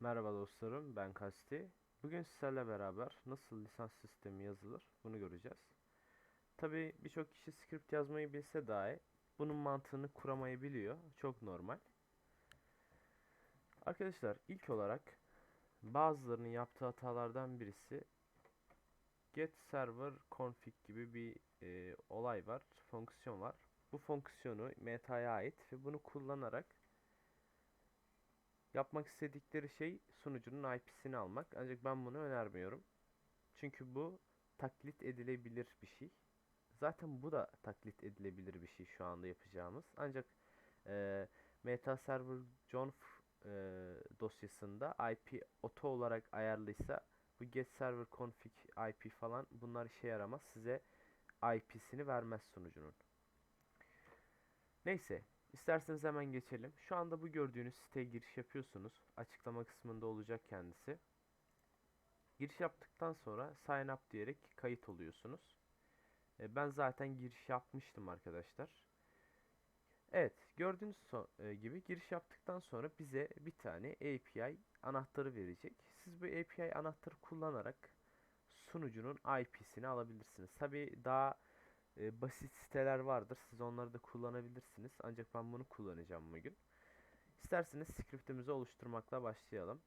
Merhaba dostlarım, ben Kasti. Bugün sizlerle beraber nasıl lisans sistemi yazılır bunu göreceğiz. Tabi birçok kişi script yazmayı bilse dahi bunun mantığını kuramayı biliyor. Çok normal. Arkadaşlar ilk olarak bazılarının yaptığı hatalardan birisi get server config gibi bir e, olay var, fonksiyon var. Bu fonksiyonu meta'ya ait ve bunu kullanarak yapmak istedikleri şey sunucunun IP'sini almak. Ancak ben bunu önermiyorum. Çünkü bu taklit edilebilir bir şey. Zaten bu da taklit edilebilir bir şey şu anda yapacağımız. Ancak e, Meta Server John e, dosyasında IP auto olarak ayarlıysa bu get server config IP falan bunlar işe yaramaz. Size IP'sini vermez sunucunun. Neyse İsterseniz hemen geçelim. Şu anda bu gördüğünüz siteye giriş yapıyorsunuz. Açıklama kısmında olacak kendisi. Giriş yaptıktan sonra sign up diyerek kayıt oluyorsunuz. E, ben zaten giriş yapmıştım arkadaşlar. Evet gördüğünüz e, gibi giriş yaptıktan sonra bize bir tane API anahtarı verecek. Siz bu API anahtarı kullanarak sunucunun IP'sini alabilirsiniz. Tabi daha e, basit siteler vardır. Siz onları da kullanabilirsiniz. Ancak ben bunu kullanacağım bugün. İsterseniz scriptimizi oluşturmakla başlayalım.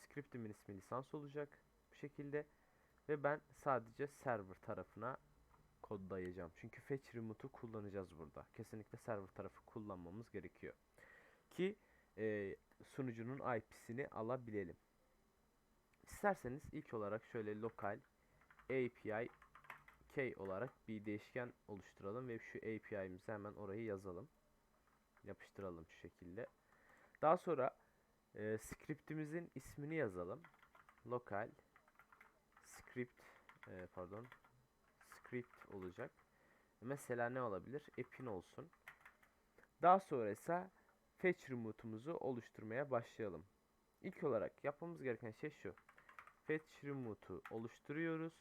Scriptimin ismi lisans olacak. Bu şekilde. Ve ben sadece server tarafına kod dayayacağım. Çünkü fetch remote'u kullanacağız burada. Kesinlikle server tarafı kullanmamız gerekiyor. Ki e, sunucunun IP'sini alabilelim. İsterseniz ilk olarak şöyle lokal API k olarak bir değişken oluşturalım ve şu API'mizi hemen orayı yazalım. Yapıştıralım şu şekilde. Daha sonra e, scriptimizin ismini yazalım. Lokal script e, pardon script olacak. Mesela ne olabilir? Epin olsun. Daha sonra ise fetch remote'umuzu oluşturmaya başlayalım. İlk olarak yapmamız gereken şey şu fetch remote'u oluşturuyoruz.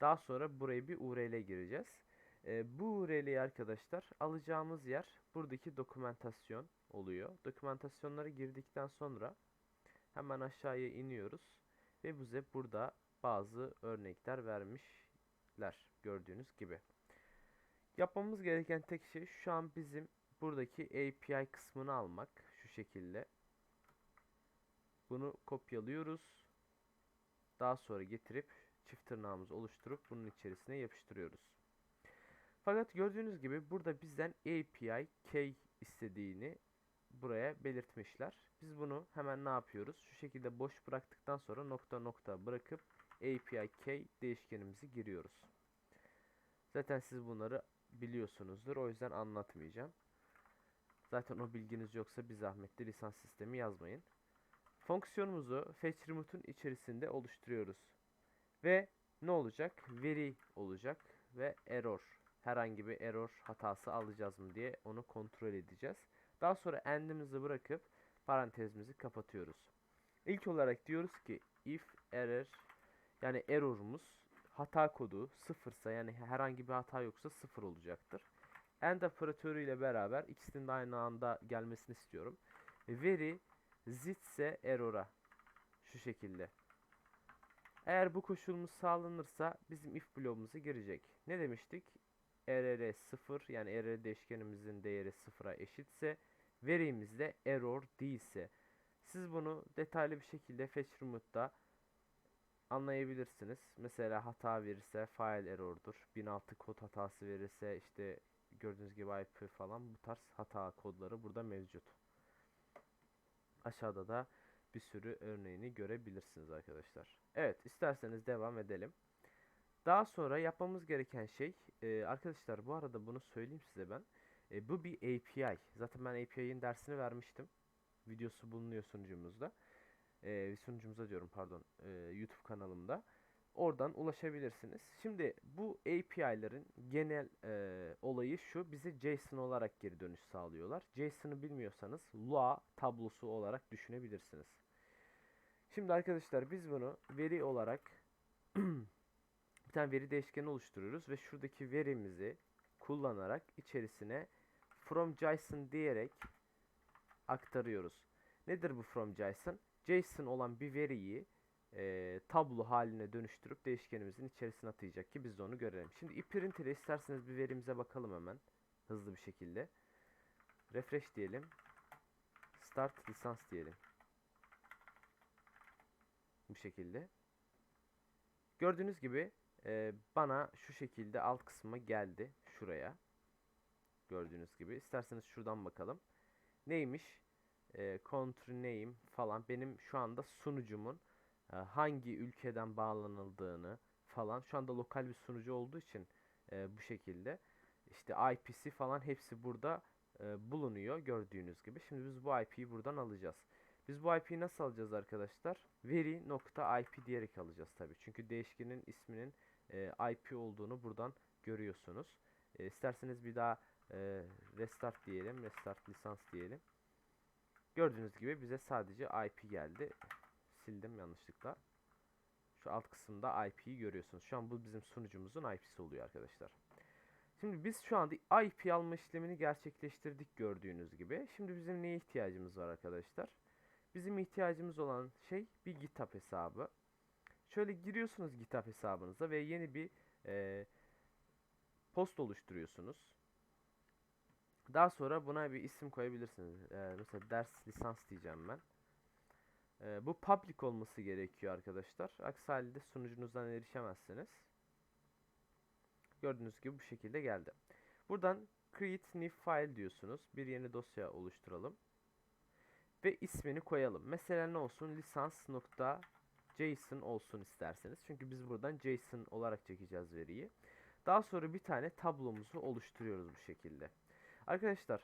Daha sonra buraya bir URL gireceğiz. E, bu URL'yi arkadaşlar alacağımız yer buradaki dokumentasyon oluyor. Dokumentasyonları girdikten sonra hemen aşağıya iniyoruz. Ve bize burada bazı örnekler vermişler gördüğünüz gibi. Yapmamız gereken tek şey şu an bizim buradaki API kısmını almak. Şu şekilde. Bunu kopyalıyoruz. Daha sonra getirip çift tırnağımızı oluşturup bunun içerisine yapıştırıyoruz. Fakat gördüğünüz gibi burada bizden API key istediğini buraya belirtmişler. Biz bunu hemen ne yapıyoruz? Şu şekilde boş bıraktıktan sonra nokta nokta bırakıp API key değişkenimizi giriyoruz. Zaten siz bunları biliyorsunuzdur. O yüzden anlatmayacağım. Zaten o bilginiz yoksa bir zahmetli lisans sistemi yazmayın. Fonksiyonumuzu fetch remote'un içerisinde oluşturuyoruz. Ve ne olacak? Veri olacak ve error. Herhangi bir error hatası alacağız mı diye onu kontrol edeceğiz. Daha sonra end'imizi bırakıp parantezimizi kapatıyoruz. İlk olarak diyoruz ki if error yani error'umuz hata kodu sıfırsa yani herhangi bir hata yoksa sıfır olacaktır. End operatörü ile beraber ikisinin de aynı anda gelmesini istiyorum. Veri zitse error'a şu şekilde. Eğer bu koşulumuz sağlanırsa bizim if bloğumuza girecek. Ne demiştik? err 0 yani err değişkenimizin değeri 0'a eşitse verimizde error değilse siz bunu detaylı bir şekilde fetch remote'da anlayabilirsiniz. Mesela hata verirse file error'dur. 1006 kod hatası verirse işte gördüğünüz gibi IP falan bu tarz hata kodları burada mevcut. Aşağıda da bir sürü örneğini görebilirsiniz arkadaşlar. Evet isterseniz devam edelim. Daha sonra yapmamız gereken şey e, arkadaşlar bu arada bunu söyleyeyim size ben. E, bu bir API. Zaten ben API'nin dersini vermiştim. Videosu bulunuyor sunucumuzda. E, sunucumuza diyorum pardon. E, YouTube kanalımda. Oradan ulaşabilirsiniz. Şimdi bu API'lerin genel e, olayı şu. Bize JSON olarak geri dönüş sağlıyorlar. JSON'ı bilmiyorsanız Lua tablosu olarak düşünebilirsiniz. Şimdi arkadaşlar biz bunu veri olarak bir tane veri değişkeni oluşturuyoruz ve şuradaki verimizi kullanarak içerisine from JSON diyerek aktarıyoruz. Nedir bu from JSON? JSON olan bir veriyi e, tablo haline dönüştürüp değişkenimizin içerisine atayacak ki biz de onu görelim. Şimdi iprint ile isterseniz bir verimize bakalım hemen hızlı bir şekilde. Refresh diyelim. Start lisans diyelim. Bu şekilde. Gördüğünüz gibi e, bana şu şekilde alt kısma geldi. Şuraya. Gördüğünüz gibi. İsterseniz şuradan bakalım. Neymiş? E, country name falan. Benim şu anda sunucumun hangi ülkeden bağlanıldığını falan. Şu anda lokal bir sunucu olduğu için e, bu şekilde. İşte IP'si falan hepsi burada e, bulunuyor gördüğünüz gibi. Şimdi biz bu IP'yi buradan alacağız. Biz bu IP'yi nasıl alacağız arkadaşlar? Veri nokta IP diyerek alacağız tabii. Çünkü değişkenin isminin e, IP olduğunu buradan görüyorsunuz. E, isterseniz bir daha e, restart diyelim. Restart lisans diyelim. Gördüğünüz gibi bize sadece IP geldi. Sildim yanlışlıkla. Şu alt kısımda IP'yi görüyorsunuz. Şu an bu bizim sunucumuzun IP'si oluyor arkadaşlar. Şimdi biz şu anda IP alma işlemini gerçekleştirdik gördüğünüz gibi. Şimdi bizim neye ihtiyacımız var arkadaşlar? Bizim ihtiyacımız olan şey bir GitHub hesabı. Şöyle giriyorsunuz GitHub hesabınıza ve yeni bir e, post oluşturuyorsunuz. Daha sonra buna bir isim koyabilirsiniz. E, mesela ders lisans diyeceğim ben. E, bu public olması gerekiyor arkadaşlar. Aksi halde sunucunuzdan erişemezsiniz. Gördüğünüz gibi bu şekilde geldi. Buradan create new file diyorsunuz. Bir yeni dosya oluşturalım. Ve ismini koyalım. Mesela ne olsun? lisans.json olsun isterseniz. Çünkü biz buradan JSON olarak çekeceğiz veriyi. Daha sonra bir tane tablomuzu oluşturuyoruz bu şekilde. Arkadaşlar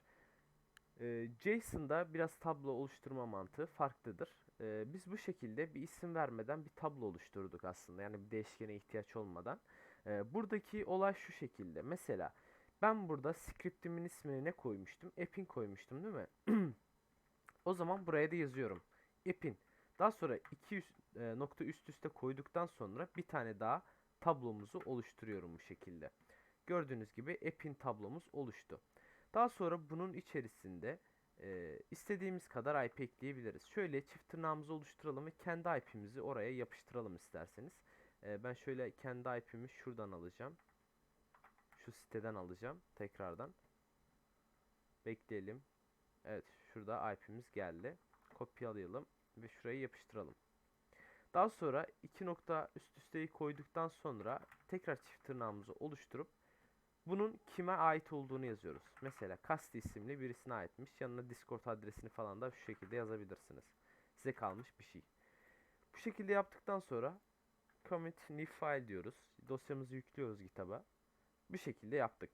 e, JSON'da biraz tablo oluşturma mantığı farklıdır. E, biz bu şekilde bir isim vermeden bir tablo oluşturduk aslında. Yani bir değişkene ihtiyaç olmadan. E, buradaki olay şu şekilde. Mesela ben burada scriptimin ismini ne koymuştum? App'in koymuştum değil mi? o zaman buraya da yazıyorum. App'in. Daha sonra iki üst, e, nokta üst üste koyduktan sonra bir tane daha tablomuzu oluşturuyorum bu şekilde. Gördüğünüz gibi app'in tablomuz oluştu. Daha sonra bunun içerisinde e, istediğimiz kadar IP ekleyebiliriz. Şöyle çift tırnağımızı oluşturalım ve kendi IP'mizi oraya yapıştıralım isterseniz. E, ben şöyle kendi IP'mi şuradan alacağım. Şu siteden alacağım tekrardan. Bekleyelim. Evet şurada IP'miz geldi. Kopyalayalım ve şuraya yapıştıralım. Daha sonra iki nokta üst üsteyi koyduktan sonra tekrar çift tırnağımızı oluşturup bunun kime ait olduğunu yazıyoruz. Mesela Kasti isimli birisine aitmiş. Yanına Discord adresini falan da şu şekilde yazabilirsiniz. Size kalmış bir şey. Bu şekilde yaptıktan sonra commit new file diyoruz. Dosyamızı yüklüyoruz GitHub'a. Bir şekilde yaptık.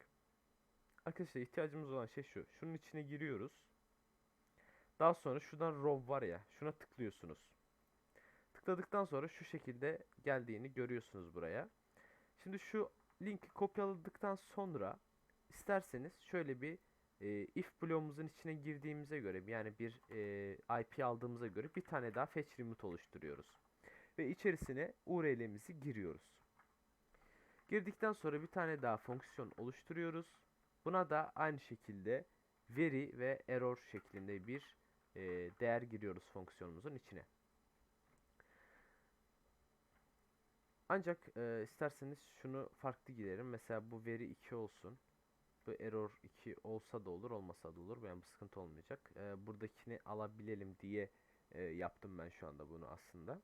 Arkadaşlar ihtiyacımız olan şey şu. Şunun içine giriyoruz. Daha sonra şuradan row var ya. Şuna tıklıyorsunuz. Tıkladıktan sonra şu şekilde geldiğini görüyorsunuz buraya. Şimdi şu linki kopyaladıktan sonra isterseniz şöyle bir e, if bloğumuzun içine girdiğimize göre yani bir e, IP aldığımıza göre bir tane daha fetch remote oluşturuyoruz. Ve içerisine URL'imizi giriyoruz. Girdikten sonra bir tane daha fonksiyon oluşturuyoruz. Buna da aynı şekilde veri ve error şeklinde bir e, değer giriyoruz fonksiyonumuzun içine. Ancak e, isterseniz şunu farklı girelim. Mesela bu veri 2 olsun. Bu error 2 olsa da olur olmasa da olur. Yani bu sıkıntı olmayacak. E, buradakini alabilelim diye e, yaptım ben şu anda bunu aslında.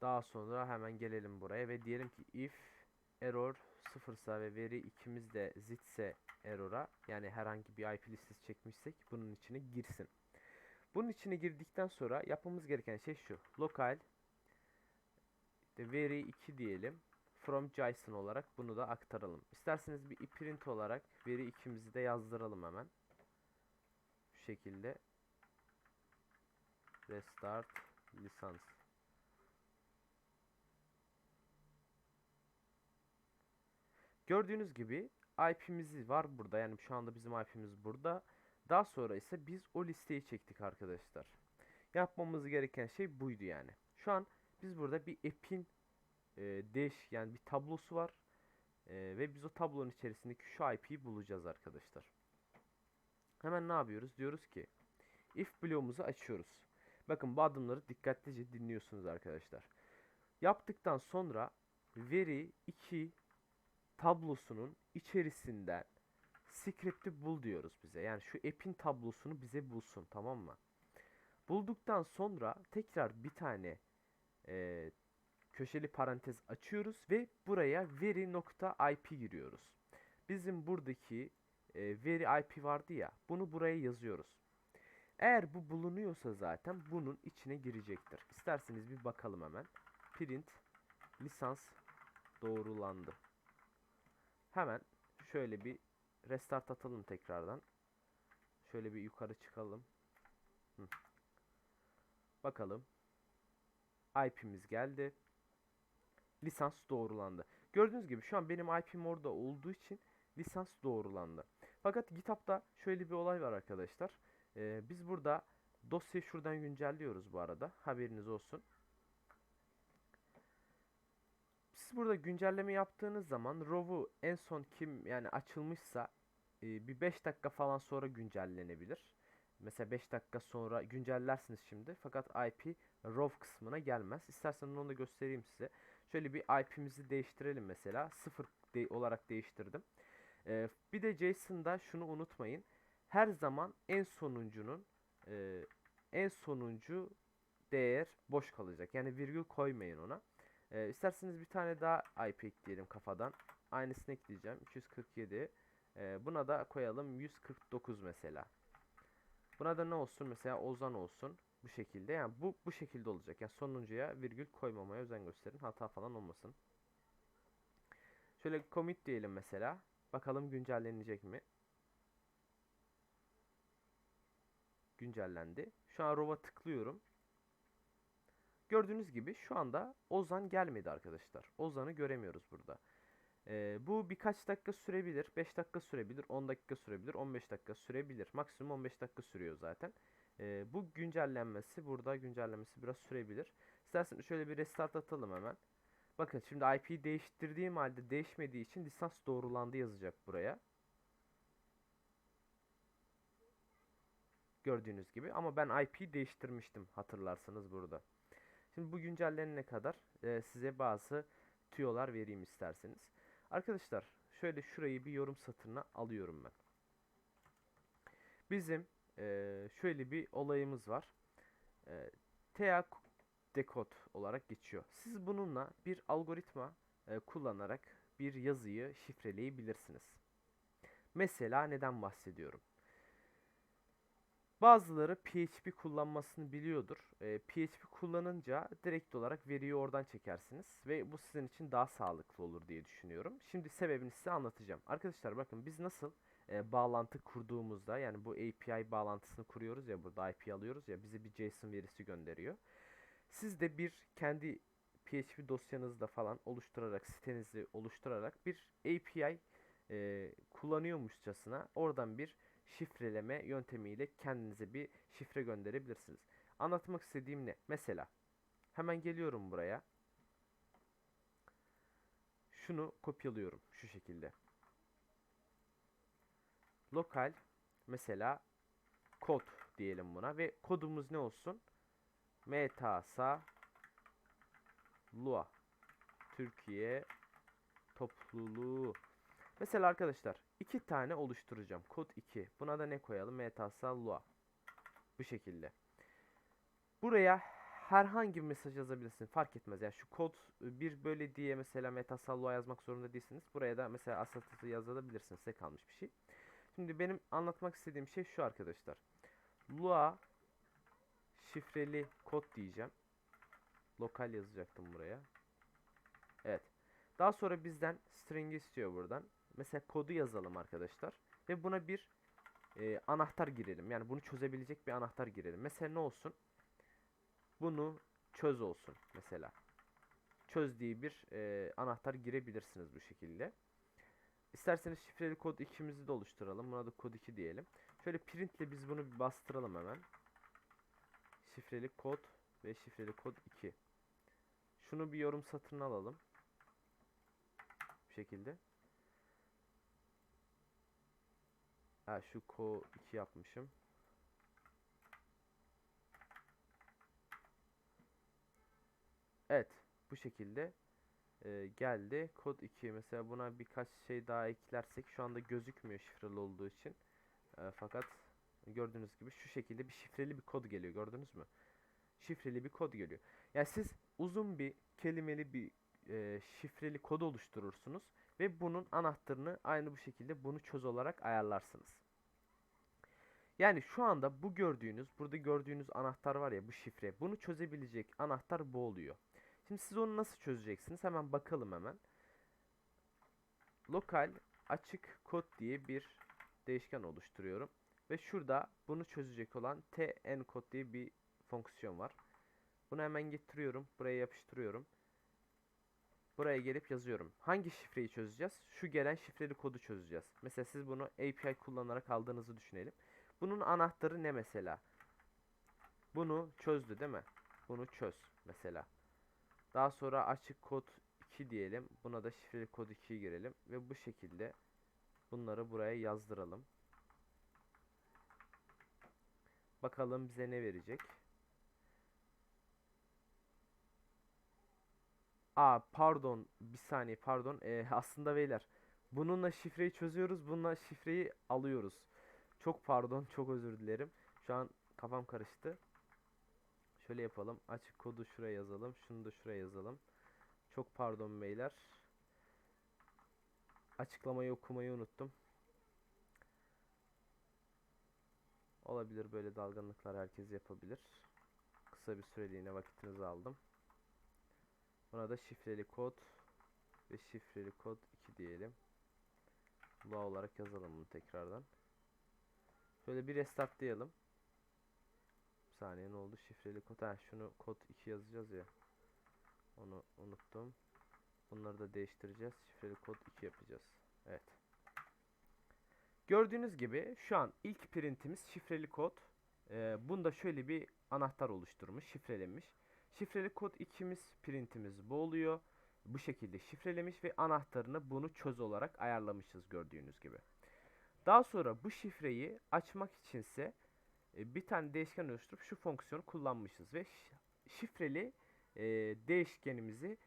Daha sonra hemen gelelim buraya ve diyelim ki if error sıfırsa ve veri ikimiz de zitse error'a yani herhangi bir IP listesi çekmişsek bunun içine girsin. Bunun içine girdikten sonra yapmamız gereken şey şu. Lokal veri 2 diyelim. From JSON olarak bunu da aktaralım. İsterseniz bir print olarak veri ikimizi de yazdıralım hemen. Şu şekilde. Restart lisans. Gördüğünüz gibi IP'miz var burada. Yani şu anda bizim IP'miz burada. Daha sonra ise biz o listeyi çektik arkadaşlar. Yapmamız gereken şey buydu yani. Şu an biz burada bir app'in e, değiş yani bir tablosu var. Ee, ve biz o tablonun içerisindeki şu IP'yi bulacağız arkadaşlar. Hemen ne yapıyoruz? Diyoruz ki if bloğumuzu açıyoruz. Bakın bu adımları dikkatlice dinliyorsunuz arkadaşlar. Yaptıktan sonra veri 2 tablosunun içerisinden script'i bul diyoruz bize. Yani şu app'in tablosunu bize bulsun tamam mı? Bulduktan sonra tekrar bir tane e, köşeli parantez açıyoruz ve buraya veri nokta IP giriyoruz. Bizim buradaki e, veri IP vardı ya bunu buraya yazıyoruz. Eğer bu bulunuyorsa zaten bunun içine girecektir. İsterseniz bir bakalım hemen. Print lisans doğrulandı. Hemen şöyle bir restart atalım tekrardan. Şöyle bir yukarı çıkalım. Hı. Bakalım. IP'miz geldi. Lisans doğrulandı. Gördüğünüz gibi şu an benim IP'm orada olduğu için lisans doğrulandı. Fakat GitHub'da şöyle bir olay var arkadaşlar. Ee, biz burada dosyayı şuradan güncelliyoruz bu arada. Haberiniz olsun. Siz burada güncelleme yaptığınız zaman row'u en son kim yani açılmışsa e, bir 5 dakika falan sonra güncellenebilir. Mesela 5 dakika sonra güncellersiniz şimdi. Fakat IP row kısmına gelmez. İsterseniz onu da göstereyim size. Şöyle bir IP'mizi değiştirelim mesela. 0 de olarak değiştirdim. Ee, bir de JSON'da şunu unutmayın. Her zaman en sonuncunun e, en sonuncu değer boş kalacak. Yani virgül koymayın ona. Ee, isterseniz bir tane daha IP ekleyelim kafadan. Aynısını ekleyeceğim. 247. Ee, buna da koyalım 149 mesela. Buna da ne olsun mesela Ozan olsun. Bu şekilde yani bu bu şekilde olacak. Yani sonuncuya virgül koymamaya özen gösterin. Hata falan olmasın. Şöyle commit diyelim mesela. Bakalım güncellenecek mi? Güncellendi. Şu an row'a tıklıyorum. Gördüğünüz gibi şu anda Ozan gelmedi arkadaşlar. Ozan'ı göremiyoruz burada. Ee, bu birkaç dakika sürebilir. 5 dakika sürebilir. 10 dakika sürebilir. 15 dakika sürebilir. Maksimum 15 dakika sürüyor zaten. Ee, bu güncellenmesi burada güncellenmesi biraz sürebilir. İsterseniz şöyle bir restart atalım hemen. Bakın şimdi IP'yi değiştirdiğim halde değişmediği için lisans doğrulandı yazacak buraya. Gördüğünüz gibi ama ben IP'yi değiştirmiştim hatırlarsanız burada. Şimdi bu güncellenene kadar e, size bazı tüyolar vereyim isterseniz. Arkadaşlar şöyle şurayı bir yorum satırına alıyorum ben. Bizim e, şöyle bir olayımız var. E, TA dekod olarak geçiyor. Siz bununla bir algoritma e, kullanarak bir yazıyı şifreleyebilirsiniz. Mesela neden bahsediyorum? Bazıları PHP kullanmasını biliyordur. E, PHP kullanınca direkt olarak veriyi oradan çekersiniz ve bu sizin için daha sağlıklı olur diye düşünüyorum. Şimdi sebebini size anlatacağım. Arkadaşlar bakın biz nasıl e, bağlantı kurduğumuzda yani bu API bağlantısını kuruyoruz ya burada IP alıyoruz ya bize bir JSON verisi gönderiyor. Siz de bir kendi PHP dosyanızda falan oluşturarak sitenizi oluşturarak bir API e, kullanıyormuşçasına oradan bir şifreleme yöntemiyle kendinize bir şifre gönderebilirsiniz. Anlatmak istediğim ne? Mesela hemen geliyorum buraya. Şunu kopyalıyorum şu şekilde. Lokal mesela kod diyelim buna ve kodumuz ne olsun? Metasa Lua Türkiye topluluğu Mesela arkadaşlar iki tane oluşturacağım. Kod 2. Buna da ne koyalım? Metasal Lua. Bu şekilde. Buraya herhangi bir mesaj yazabilirsin. Fark etmez. Yani şu kod bir böyle diye mesela metasal Lua yazmak zorunda değilsiniz. Buraya da mesela asatı yazabilirsiniz. Size kalmış bir şey. Şimdi benim anlatmak istediğim şey şu arkadaşlar. Lua şifreli kod diyeceğim. Lokal yazacaktım buraya. Evet. Daha sonra bizden string istiyor buradan. Mesela kodu yazalım arkadaşlar. Ve buna bir e, anahtar girelim. Yani bunu çözebilecek bir anahtar girelim. Mesela ne olsun? Bunu çöz olsun mesela. Çöz diye bir e, anahtar girebilirsiniz bu şekilde. İsterseniz şifreli kod 2'mizi de oluşturalım. Buna da kod 2 diyelim. Şöyle print ile biz bunu bir bastıralım hemen. Şifreli kod ve şifreli kod 2. Şunu bir yorum satırına alalım. Bu şekilde. Ha şu ko 2 yapmışım. Evet. Bu şekilde e, geldi. Kod 2 mesela buna birkaç şey daha eklersek şu anda gözükmüyor şifreli olduğu için. E, fakat gördüğünüz gibi şu şekilde bir şifreli bir kod geliyor. Gördünüz mü? Şifreli bir kod geliyor. Yani siz uzun bir kelimeli bir e, şifreli kod oluşturursunuz ve bunun anahtarını aynı bu şekilde bunu çöz olarak ayarlarsınız. Yani şu anda bu gördüğünüz, burada gördüğünüz anahtar var ya bu şifre. Bunu çözebilecek anahtar bu oluyor. Şimdi siz onu nasıl çözeceksiniz? Hemen bakalım hemen. Lokal açık kod diye bir değişken oluşturuyorum. Ve şurada bunu çözecek olan tn kod diye bir fonksiyon var. Bunu hemen getiriyorum. Buraya yapıştırıyorum. Buraya gelip yazıyorum. Hangi şifreyi çözeceğiz? Şu gelen şifreli kodu çözeceğiz. Mesela siz bunu API kullanarak aldığınızı düşünelim. Bunun anahtarı ne mesela? Bunu çözdü değil mi? Bunu çöz mesela. Daha sonra açık kod 2 diyelim. Buna da şifreli kod 2'yi girelim. Ve bu şekilde bunları buraya yazdıralım. Bakalım bize ne verecek. Aa pardon bir saniye pardon Ee, aslında beyler bununla şifreyi çözüyoruz bununla şifreyi alıyoruz çok pardon çok özür dilerim. Şu an kafam karıştı. Şöyle yapalım. Açık kodu şuraya yazalım. Şunu da şuraya yazalım. Çok pardon beyler. Açıklamayı okumayı unuttum. Olabilir böyle dalgınlıklar herkes yapabilir. Kısa bir süreliğine vakitinizi aldım. Buna da şifreli kod ve şifreli kod 2 diyelim. Lua olarak yazalım bunu tekrardan. Şöyle bir restartlayalım. Bir saniye ne oldu? Şifreli kod. Ha şunu kod 2 yazacağız ya. Onu unuttum. Bunları da değiştireceğiz. Şifreli kod 2 yapacağız. Evet. Gördüğünüz gibi şu an ilk printimiz şifreli kod. Ee, bunda şöyle bir anahtar oluşturmuş, şifrelenmiş. Şifreli kod 2'miz printimiz bu oluyor. Bu şekilde şifrelemiş ve anahtarını bunu çöz olarak ayarlamışız gördüğünüz gibi. Daha sonra bu şifreyi açmak içinse e, bir tane değişken oluşturup şu fonksiyonu kullanmışız ve şifreli e, değişkenimizi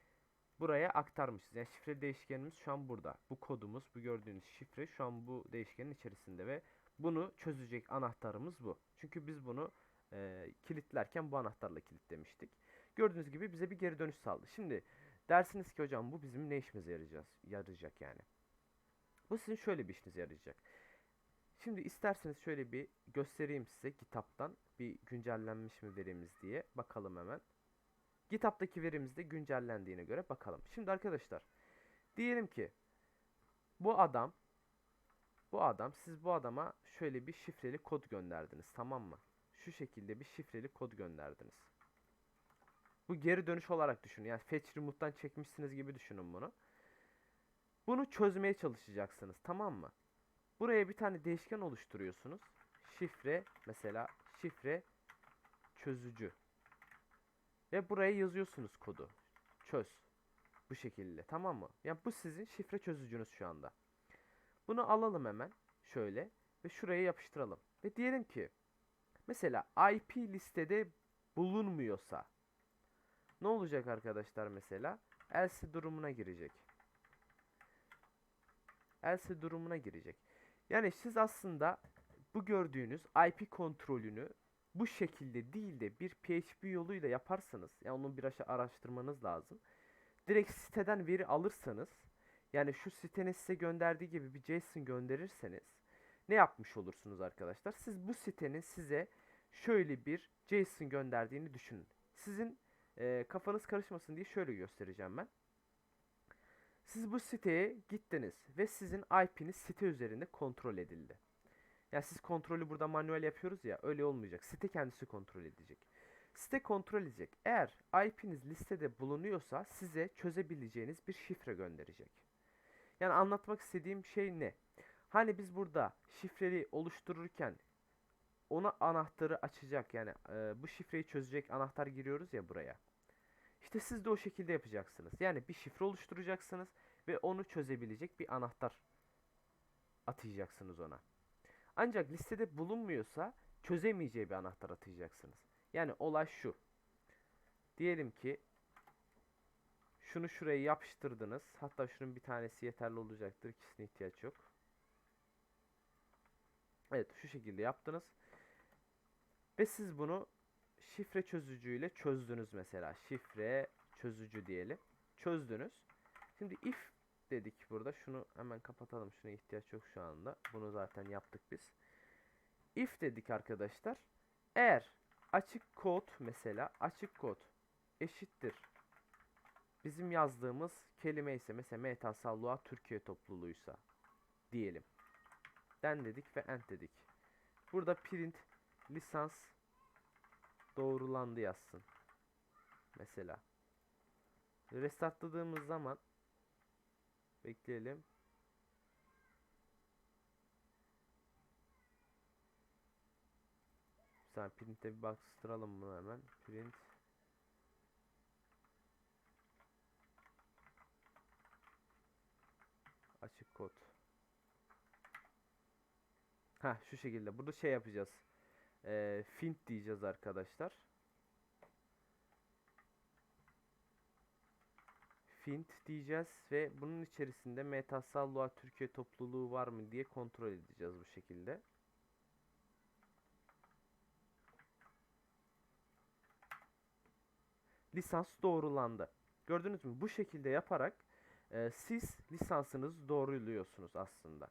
buraya aktarmışız. Yani şifre değişkenimiz şu an burada. Bu kodumuz, bu gördüğünüz şifre şu an bu değişkenin içerisinde ve bunu çözecek anahtarımız bu. Çünkü biz bunu e, kilitlerken bu anahtarla kilitlemiştik. Gördüğünüz gibi bize bir geri dönüş sağladı. Şimdi dersiniz ki hocam bu bizim ne işimize yarayacağız, yarayacak yani. Bu sizin şöyle bir işinize yarayacak. Şimdi isterseniz şöyle bir göstereyim size kitaptan bir güncellenmiş mi verimiz diye bakalım hemen. GitHub'daki verimiz de güncellendiğine göre bakalım. Şimdi arkadaşlar diyelim ki bu adam bu adam siz bu adama şöyle bir şifreli kod gönderdiniz tamam mı? Şu şekilde bir şifreli kod gönderdiniz. Bu geri dönüş olarak düşünün. Yani fetch remove'dan çekmişsiniz gibi düşünün bunu. Bunu çözmeye çalışacaksınız tamam mı? Buraya bir tane değişken oluşturuyorsunuz. Şifre mesela şifre çözücü. Ve buraya yazıyorsunuz kodu. Çöz. Bu şekilde tamam mı? Yani bu sizin şifre çözücünüz şu anda. Bunu alalım hemen şöyle ve şuraya yapıştıralım. Ve diyelim ki mesela IP listede bulunmuyorsa ne olacak arkadaşlar mesela? Else durumuna girecek. Else durumuna girecek. Yani siz aslında bu gördüğünüz IP kontrolünü bu şekilde değil de bir PHP yoluyla yaparsanız, yani onu bir araştırmanız lazım. Direkt siteden veri alırsanız, yani şu sitenin size gönderdiği gibi bir JSON gönderirseniz ne yapmış olursunuz arkadaşlar? Siz bu sitenin size şöyle bir JSON gönderdiğini düşünün. Sizin e, kafanız karışmasın diye şöyle göstereceğim ben. Siz bu siteye gittiniz ve sizin IP'niz site üzerinde kontrol edildi. Yani siz kontrolü burada manuel yapıyoruz ya öyle olmayacak. Site kendisi kontrol edecek. Site kontrol edecek. Eğer IP'niz listede bulunuyorsa size çözebileceğiniz bir şifre gönderecek. Yani anlatmak istediğim şey ne? Hani biz burada şifreli oluştururken ona anahtarı açacak yani e, bu şifreyi çözecek anahtar giriyoruz ya buraya. İşte siz de o şekilde yapacaksınız. Yani bir şifre oluşturacaksınız ve onu çözebilecek bir anahtar atayacaksınız ona. Ancak listede bulunmuyorsa çözemeyeceği bir anahtar atayacaksınız. Yani olay şu. Diyelim ki şunu şuraya yapıştırdınız. Hatta şunun bir tanesi yeterli olacaktır. İkisine ihtiyaç yok. Evet şu şekilde yaptınız. Ve siz bunu şifre çözücüyle çözdünüz mesela. Şifre çözücü diyelim. Çözdünüz. Şimdi if dedik burada. Şunu hemen kapatalım. Şuna ihtiyaç yok şu anda. Bunu zaten yaptık biz. If dedik arkadaşlar. Eğer açık kod mesela açık kod eşittir. Bizim yazdığımız kelime ise mesela Meta Sallua Türkiye topluluğuysa diyelim. Den dedik ve end dedik. Burada print lisans doğrulandı yazsın. Mesela. Restartladığımız zaman bekleyelim. Sen print'e bir bastıralım bunu hemen. Print açık kod. Ha şu şekilde. Burada şey yapacağız. Ee, fint diyeceğiz arkadaşlar. Fint diyeceğiz ve bunun içerisinde Metasallua Türkiye topluluğu var mı diye kontrol edeceğiz bu şekilde. Lisans doğrulandı. Gördünüz mü? Bu şekilde yaparak e, siz lisansınızı doğruluyorsunuz aslında.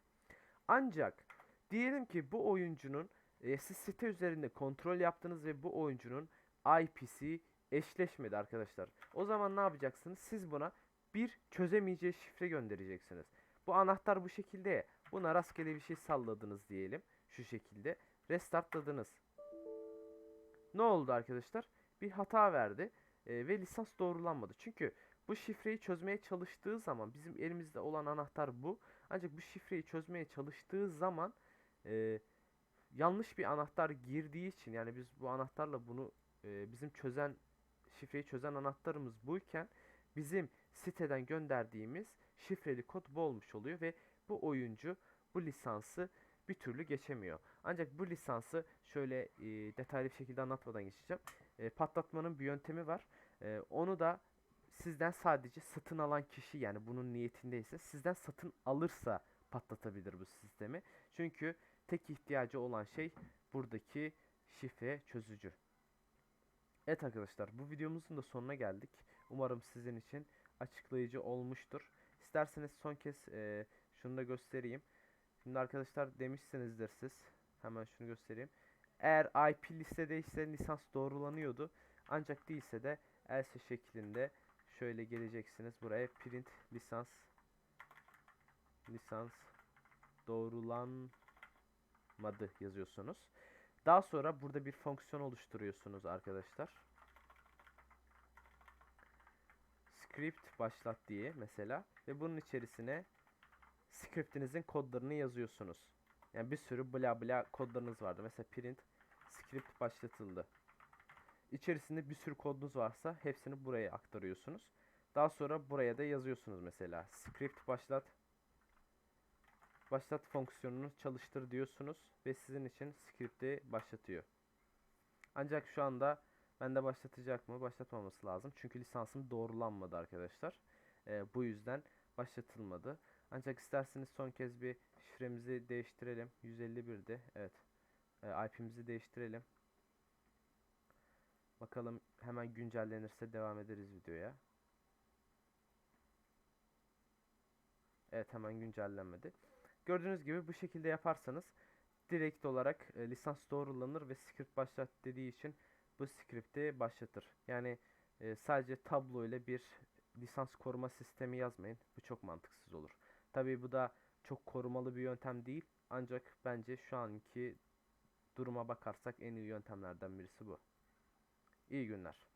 Ancak diyelim ki bu oyuncunun e, siz site üzerinde kontrol yaptınız ve bu oyuncunun IP'si eşleşmedi arkadaşlar. O zaman ne yapacaksınız? Siz buna bir çözemeyeceği şifre göndereceksiniz. Bu anahtar bu şekilde. Buna rastgele bir şey salladınız diyelim. Şu şekilde. Restartladınız. Ne oldu arkadaşlar? Bir hata verdi. e, ve lisans doğrulanmadı. Çünkü bu şifreyi çözmeye çalıştığı zaman bizim elimizde olan anahtar bu. Ancak bu şifreyi çözmeye çalıştığı zaman e, yanlış bir anahtar girdiği için yani biz bu anahtarla bunu e, bizim çözen şifreyi çözen anahtarımız buyken bizim siteden gönderdiğimiz şifreli kod bu olmuş oluyor ve bu oyuncu bu lisansı bir türlü geçemiyor. Ancak bu lisansı şöyle e, detaylı bir şekilde anlatmadan geçeceğim. E, patlatmanın bir yöntemi var. E, onu da sizden sadece satın alan kişi yani bunun niyetindeyse sizden satın alırsa patlatabilir bu sistemi. Çünkü tek ihtiyacı olan şey buradaki şifre çözücü. Evet arkadaşlar bu videomuzun da sonuna geldik. Umarım sizin için açıklayıcı olmuştur. İsterseniz son kez e, şunu da göstereyim. Şimdi arkadaşlar demişsinizdir siz. Hemen şunu göstereyim. Eğer IP listedeyse lisans doğrulanıyordu. Ancak değilse de else şeklinde şöyle geleceksiniz buraya print lisans lisans doğrulanmadı yazıyorsunuz. Daha sonra burada bir fonksiyon oluşturuyorsunuz arkadaşlar. Script başlat diye mesela ve bunun içerisine scriptinizin kodlarını yazıyorsunuz. Yani bir sürü bla bla kodlarınız vardı. Mesela print script başlatıldı. İçerisinde bir sürü kodunuz varsa hepsini buraya aktarıyorsunuz. Daha sonra buraya da yazıyorsunuz mesela. Script başlat başlat fonksiyonunu çalıştır diyorsunuz ve sizin için script'i başlatıyor. Ancak şu anda bende başlatacak mı? Başlatmaması lazım. Çünkü lisansım doğrulanmadı arkadaşlar. Ee, bu yüzden başlatılmadı. Ancak isterseniz son kez bir şifremizi değiştirelim. 151'de. Evet. Ee, IP'mizi değiştirelim. Bakalım hemen güncellenirse devam ederiz videoya. Evet hemen güncellenmedi. Gördüğünüz gibi bu şekilde yaparsanız direkt olarak e, lisans doğrulanır ve script başlat dediği için bu script'i başlatır. Yani e, sadece tablo ile bir lisans koruma sistemi yazmayın. Bu çok mantıksız olur. Tabii bu da çok korumalı bir yöntem değil. Ancak bence şu anki duruma bakarsak en iyi yöntemlerden birisi bu. İyi günler.